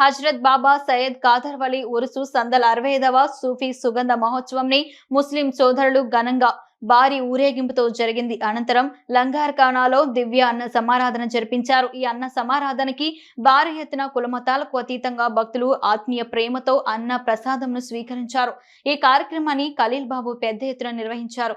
హజ్రత్ బాబా సయ్యద్ ఖాదర్ వలీ ఉరుసు సందల్ అరవై ఐదవ సూఫీ సుగంధ మహోత్సవంని ముస్లిం సోదరులు ఘనంగా భారీ ఊరేగింపుతో జరిగింది. అనంతరం లంగార్ఖానాలో దివ్య అన్న సమారాధన జరిపించారు. ఈ అన్న సమారాధనకి భారీ ఎత్తున కులమతాలకు అతీతంగా భక్తులు ఆత్మీయ ప్రేమతో అన్న ప్రసాదంను స్వీకరించారు. ఈ కార్యక్రమాన్ని ఖలీల్ బాబు పెద్ద ఎత్తున నిర్వహించారు.